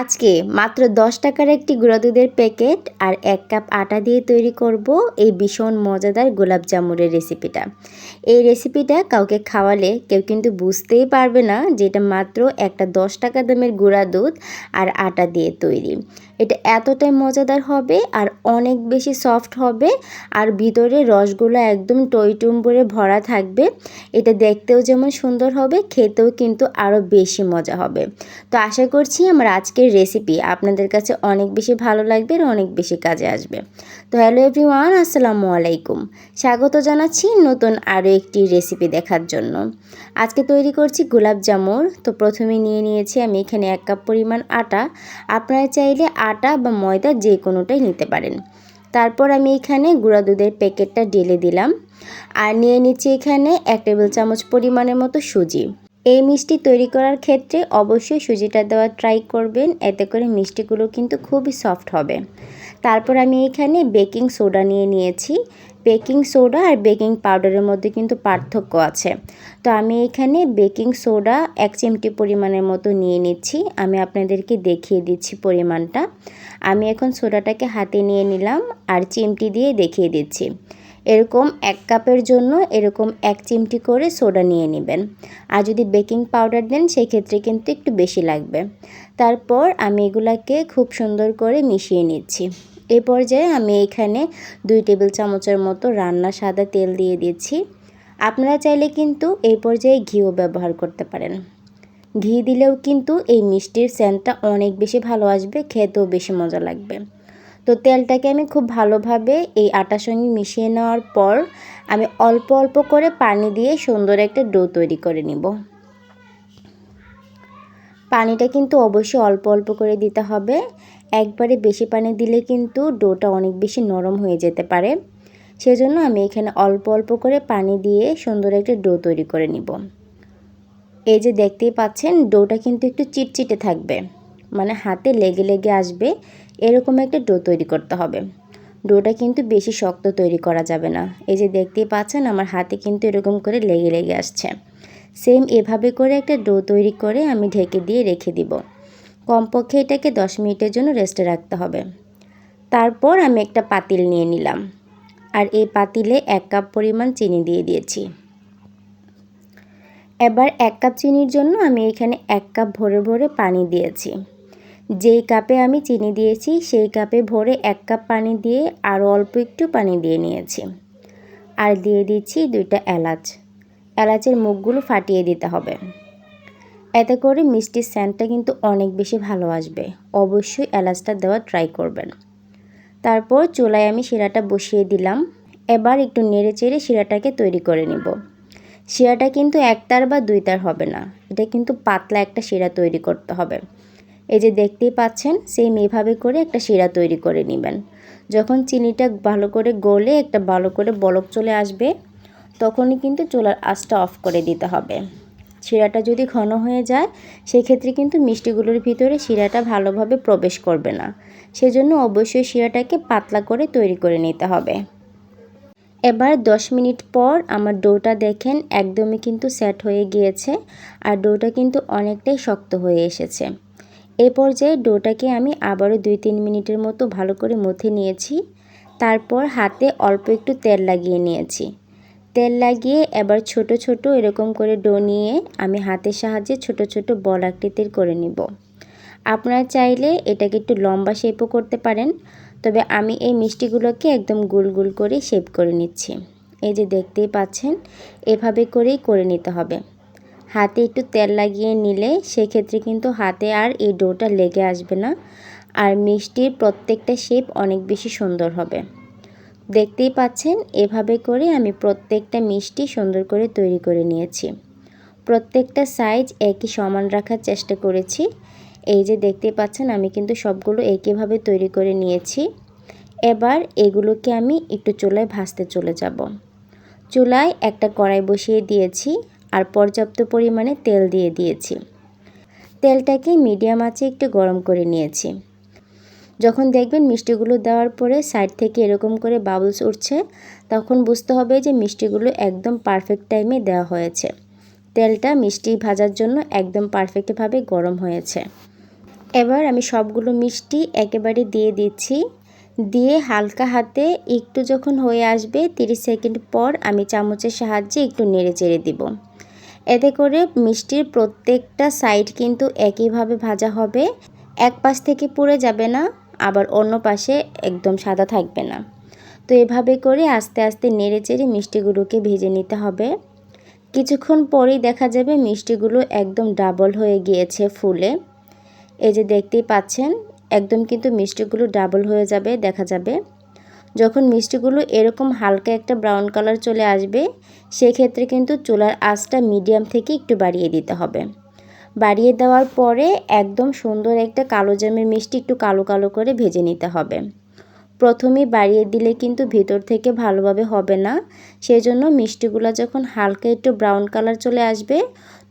আজকে মাত্র দশ টাকার একটি গুঁড়া দুধের প্যাকেট আর এক কাপ আটা দিয়ে তৈরি করব এই ভীষণ মজাদার গোলাপ জামুরের রেসিপিটা। এই রেসিপিটা কাউকে খাওয়ালে কেউ কিন্তু বুঝতেই পারবে না যে এটা মাত্র একটা দশ টাকা দামের গুঁড়া দুধ আর আটা দিয়ে তৈরি। এটা এতটাই মজাদার হবে আর অনেক বেশি সফট হবে আর ভিতরে রসগুলো একদম টইটুম্বরে ভরা থাকবে। এটা দেখতেও যেমন সুন্দর হবে, খেতেও কিন্তু আরও বেশি মজা হবে। তো আশা করছি আমার আজকের রেসিপি আপনাদের কাছে অনেক বেশি ভালো লাগবে আর অনেক বেশি কাজে আসবে। তো হ্যালো এভরিওয়ান আসসালামু আলাইকুম। স্বাগত জানাচ্ছি নতুন আরও একটি রেসিপি দেখার জন্য। আজকে তৈরি করছি গোলাপ জামুর। তো প্রথমে নিয়ে নিয়েছি আমি এখানে এক কাপ পরিমাণ আটা। আপনারা চাইলে আটা বা ময়দা যে কোনোটাই নিতে পারেন। তারপর আমি এখানে গুঁড়া দুধের প্যাকেটটা ঢেলে দিলাম। আর নিয়ে নিচ্ছি এখানে এক টেবিল চামচ পরিমাণের মতো সুজি। এই মিষ্টি তৈরি করার ক্ষেত্রে অবশ্যই সুজিটা দেওয়া ট্রাই করবেন, এতে করে মিষ্টিগুলো কিন্তু খুবই সফট হবে। তারপর আমি এখানে বেকিং সোডা নিয়ে নিয়েছি। বেকিং সোডা আর বেকিং পাউডারের মধ্যে কিন্তু পার্থক্য আছে। তো আমি এখানে বেকিং সোডা এক চিমটি পরিমাণের মতো নিয়ে নিচ্ছি। আমি আপনাদেরকে দেখিয়ে দিচ্ছি পরিমাণটা। আমি এখন সোডাটাকে হাতে নিয়ে নিলাম আর চিমটি দিয়ে দেখিয়ে দিচ্ছি। এরকম এক কাপের জন্য এরকম এক চিমটি করে সোডা নিয়ে নেবেন। আর যদি বেকিং পাউডার দেন, সেক্ষেত্রে কিন্তু একটু বেশি লাগবে। তারপর আমি এগুলাকে খুব সুন্দর করে মিশিয়ে নিচ্ছি। এ পর্যায়ে আমি এখানে দুই টেবিল চামচের মতো রান্না সাদা তেল দিয়ে দিয়েছি আপনারা চাইলে কিন্তু এই পর্যায়ে ঘিও ব্যবহার করতে পারেন। ঘি দিলেও কিন্তু এই মিষ্টির সেন্টটা অনেক বেশি ভালো আসবে, খেতেও বেশি মজা লাগবে। তো তেলটাকে আমি খুব ভালোভাবে এই আটার সঙ্গে মিশিয়ে নেওয়ার পর আমি অল্প অল্প করে পানি দিয়ে সুন্দর একটা ডো তৈরি করে নিব। পানিটা কিন্তু অবশ্যই অল্প অল্প করে দিতে হবে। একবারে বেশি পানি দিলে কিন্তু ডোটা অনেক বেশি নরম হয়ে যেতে পারে। সেজন্য আমি এখানে অল্প অল্প করে পানি দিয়ে সুন্দর একটা ডো তৈরি করে নিব। এই যে দেখতেই পাচ্ছেন, ডোটা কিন্তু একটু চিটচিটে থাকবে মানে হাতে লেগে লেগে আসবে, এরকম একটা ডো তৈরি করতে হবে। ডোটা কিন্তু বেশি শক্ত তৈরি করা যাবে না। এই যে দেখতেই পাচ্ছেন, আমার হাতে কিন্তু এরকম করে লেগে লেগে আসছে। সেম এভাবে করে একটা ডো তৈরি করে আমি ঢেকে দিয়ে রেখে দিব। কমপক্ষে এটাকে দশ মিনিটের জন্য রেস্টে রাখতে হবে। তারপর আমি একটা পাতিল নিয়ে নিলাম। আর এই পাতিলে এক কাপ পরিমাণ চিনি দিয়ে দিয়েছি। এবার এক কাপ চিনির জন্য আমি এখানে এক কাপ ভরে ভরে পানি দিয়েছি। যেই কাপে আমি চিনি দিয়েছি, সেই কাপে ভরে এক কাপ পানি দিয়ে আরও অল্প একটু পানি দিয়ে নিয়েছি। আর দিয়ে দিচ্ছি দুইটা এলাচ। এলাচের মুখগুলো ফাটিয়ে দিতে হবে। এতে করে মিষ্টির স্যান্ডটা কিন্তু অনেক বেশি ভালো আসবে। অবশ্যই এলাচটা দেওয়া ট্রাই করবেন। তারপর চুলায় আমি শিরাটা বসিয়ে দিলাম। এবার একটু নেড়ে চেড়ে শিরাটাকে তৈরি করে নিব। শিরাটা কিন্তু একতার বা দুইতার হবে না। এটা কিন্তু পাতলা একটা শিরা তৈরি করতে হবে। এই যে দেখতেই পাচ্ছেন সেম এভাবে করে একটা শিরা তৈরি করে নেবেন। যখন চিনিটা ভালো করে গলে একটা ভালো করে বলক চলে আসবে, তখনই কিন্তু চুলার আঁচটা অফ করে দিতে হবে। শিরাটা যদি ঘন হয়ে যায়, সেক্ষেত্রে কিন্তু মিষ্টিগুলোর ভিতরে শিরাটা ভালোভাবে প্রবেশ করবে না। সেজন্য অবশ্যই শিরাটাকে পাতলা করে তৈরি করে নিতে হবে। এবার 10 মিনিট পর আমার ডোটা দেখেন, একদমই কিন্তু সেট হয়ে গিয়েছে আর ডোটা কিন্তু অনেকটাই শক্ত হয়ে এসেছে। এ পর্যায়ে ডোটাকে আমি আবারও দুই তিন মিনিটের মতো ভালো করে মথে নিয়েছি। তারপর হাতে অল্প একটু তেল লাগিয়ে নিয়েছি। তেল লাগিয়ে এবার ছোট ছোট এরকম করে ডো নিয়ে আমি হাতের সাহায্যে ছোট ছোট বল আকৃতির করে নিব। আপনারা চাইলে এটাকে একটু লম্বা শেপও করতে পারেন, তবে আমি এই মিষ্টিগুলোকে একদম গুল গুল করে শেপ করে নিচ্ছি। এই যে দেখতেই পাচ্ছেন, এভাবে করেই করে নিতে হবে। হাতে একটু তেল লাগিয়ে নিলে সেক্ষেত্রে কিন্তু হাতে আর এই ডোটা লেগে আসবে না, আর মিষ্টির প্রত্যেকটা শেপ অনেক বেশি সুন্দর হবে। দেখতেই পাচ্ছেন, এভাবে করে আমি প্রত্যেকটা মিষ্টি সুন্দর করে তৈরি করে নিয়েছি। প্রত্যেকটা সাইজ একই সমান রাখার চেষ্টা করেছি। এই যে দেখতে পাচ্ছেন, আমি কিন্তু সবগুলো একইভাবে তৈরি করে নিয়েছি। এবার এগুলোকে আমি একটু চুলায় ভাজতে চলে যাব। চুলায় একটা কড়াই বসিয়ে দিয়েছি আর পর্যাপ্ত পরিমাণে তেল দিয়ে দিয়েছি। তেলটাকে মিডিয়াম আঁচে একটু গরম করে নিয়েছি। যখন দেখবেন মিষ্টিগুলো দেওয়ার পরে সাইড থেকে এরকম করে বাবলস উঠছে, তখন বুঝতে হবে যে মিষ্টিগুলো একদম পারফেক্ট টাইমে দেওয়া হয়েছে। তেলটা মিষ্টি ভাজার জন্য একদম পারফেক্টভাবে গরম হয়েছে। এবার আমি সবগুলো মিষ্টি একেবারে দিয়ে দিচ্ছি। দিয়ে হালকা হাতে একটু যখন হয়ে আসবে 30 সেকেন্ড পর আমি চামচের সাহায্যে একটু নেড়ে চেড়ে দিব। এতে করে মিষ্টির প্রত্যেকটা সাইড কিন্তু একইভাবে ভাজা হবে। এক পাশ থেকে পুড়ে যাবে না। আবার অন্য পাশে একদম সাদা থাকবে না। তো এভাবে করে আস্তে আস্তে নেড়ে চেড়ে মিষ্টিগুলোকে ভেজে নিতে হবে। কিছুক্ষণ পরেই দেখা যাবে মিষ্টিগুলো একদম ডাবল হয়ে গিয়েছে ফুলে। এই যে দেখতেই পাচ্ছেন, একদম কিন্তু মিষ্টিগুলো ডাবল হয়ে যাবে, দেখা যাবে। যখন মিষ্টিগুলো এরকম হালকা একটা ব্রাউন কালার চলে আসবে, সেক্ষেত্রে কিন্তু চুলার আঁচটা মিডিয়াম থেকে একটু বাড়িয়ে দিতে হবে। বাড়িয়ে দেওয়ার পরে একদম সুন্দর একটা কালো জামের মিষ্টি একটু কালো কালো করে ভেজে নিতে হবে। প্রথমেই বাড়িয়ে দিলে কিন্তু ভিতর থেকে ভালোভাবে হবে না। সেই জন্য মিষ্টিগুলো যখন হালকা একটু ব্রাউন কালার চলে আসবে,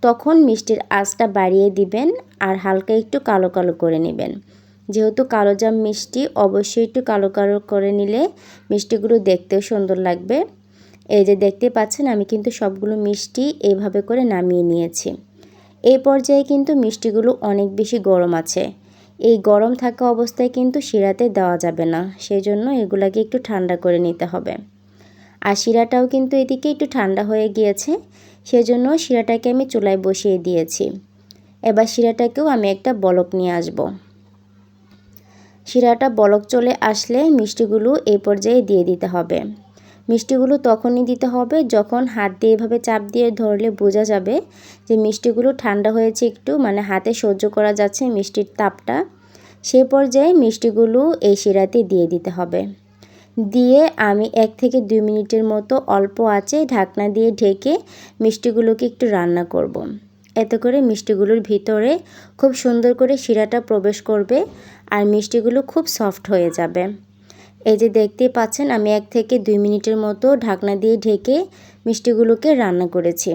তখন মিষ্টির আঁচটা বাড়িয়ে দিবেন আর হালকা একটু কালো কালো করে নেবেন। যেহেতু কালো জাম মিষ্টি, অবশ্যই একটু কালো কালো করে নিলে মিষ্টিগুলো দেখতেও সুন্দর লাগবে। এই যে দেখতে পাচ্ছেন, আমি কিন্তু সবগুলো মিষ্টি এইভাবে করে নামিয়ে নিয়েছি। এই পর্যায়ে কিন্তু মিষ্টিগুলো অনেক বেশি গরম আছে। এই গরম থাকা অবস্থায় কিন্তু শিরাতে দেওয়া যাবে না সেই জন্য এগুলাকে একটু ঠান্ডা করে নিতে হবে। আর শিরাটাও কিন্তু এদিকে একটু ঠান্ডা হয়ে গিয়েছে, সেজন্য শিরাটাকে আমি চুলায় বসিয়ে দিয়েছি। এবার শিরাটাকেও আমি একটা বলক নিয়ে আসব। শিরাটা বলক চলে আসলে মিষ্টিগুলো এই পর্যায়ে দিয়ে দিতে হবে। মিষ্টিগুলো তখনই দিতে হবে যখন হাত দিয়ে এভাবে চাপ দিয়ে ধরলে বোঝা যাবে যে মিষ্টিগুলো ঠান্ডা হয়েছে একটু মানে হাতে সহ্য করা যাচ্ছে মিষ্টির তাপটা। সে পর্যায়ে মিষ্টিগুলো এই শিরাতে দিয়ে দিতে হবে। দিয়ে আমি এক থেকে দুই মিনিটের মতো অল্প আছে ঢাকনা দিয়ে ঢেকে মিষ্টিগুলোকে একটু রান্না করব। এতে করে মিষ্টিগুলোর ভিতরে খুব সুন্দর করে শিরাটা প্রবেশ করবে আর মিষ্টিগুলো খুব সফট হয়ে যাবে। এই যে দেখতেই পাচ্ছেন, আমি এক থেকে দুই মিনিটের মতো ঢাকনা দিয়ে ঢেকে মিষ্টিগুলোকে রান্না করেছি।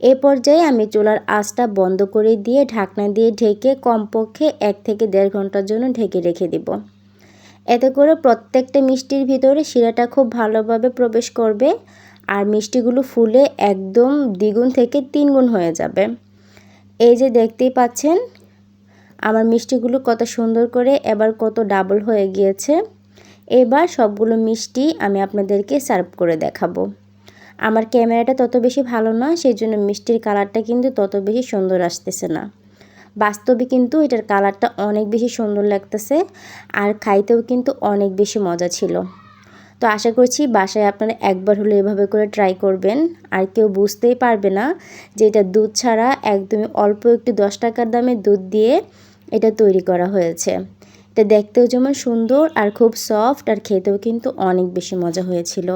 এ পর্যায়ে আমি চুলার আঁচটা বন্ধ করে দিয়ে ঢাকনা দিয়ে ঢেকে কমপক্ষে এক থেকে দেড় ঘণ্টার জন্য ঢেকে রেখে দিব। এতে করে প্রত্যেকটা মিষ্টির ভিতরে শিরাটা খুব ভালোভাবে প্রবেশ করবে আর মিষ্টিগুলো ফুলে একদম দ্বিগুণ থেকে তিনগুণ হয়ে যাবে। এই যে দেখতেই পাচ্ছেন, আমার মিষ্টিগুলো কত সুন্দর করে এবার কত ডাবল হয়ে গিয়েছে। এবার সবগুলো মিষ্টি আমি আপনাদেরকে সার্ভ করে দেখাবো। আমার ক্যামেরাটা তত বেশি ভালো না সেই জন্য মিষ্টির কালারটা কিন্তু তত বেশি সুন্দর আসতেছে না। বাস্তবে কিন্তু এটার কালারটা অনেক বেশি সুন্দর লাগতেছে আর খাইতেও কিন্তু অনেক বেশি মজা ছিল। তো আশা করছি বাসায় আপনারা একবার হলে এভাবে করে ট্রাই করবেন। আর কেউ বুঝতেই পারবে না যে এটা দুধ ছাড়া একদমই অল্প একটু দশ টাকার দামে দুধ দিয়ে এটা তৈরি করা হয়েছে। এটা দেখতেও যেমন সুন্দর আর খুব সফট আর খেতেও কিন্তু অনেক বেশি মজা হয়েছিল।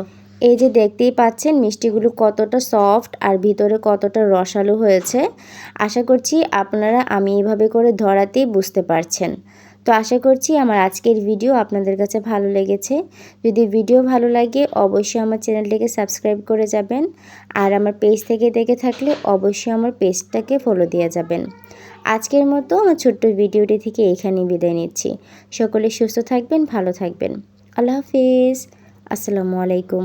এই যে দেখতেই পাচ্ছেন মিষ্টিগুলো কতটা সফট আর ভিতরে কতটা রসালো হয়েছে। আশা করছি আপনারা আমি এভাবে করে ধরাতেই বুঝতে পারছেন। তো আশা করছি আমার আজকের ভিডিও আপনাদের কাছে ভালো লেগেছে। যদি ভিডিও ভালো লাগে অবশ্যই আমার চ্যানেলটিকে সাবস্ক্রাইব করে যাবেন। আর আমার পেজ থেকে দেখে থাকলে অবশ্যই আমার পেজটাকে ফলো দিয়ে যাবেন। আজকের মতো আমার ছোট্ট ভিডিওটি থেকে এখানেই বিদায় নিচ্ছি। সকলে সুস্থ থাকবেন, ভালো থাকবেন। আল্লাহ হাফিজ। আসসালামু আলাইকুম।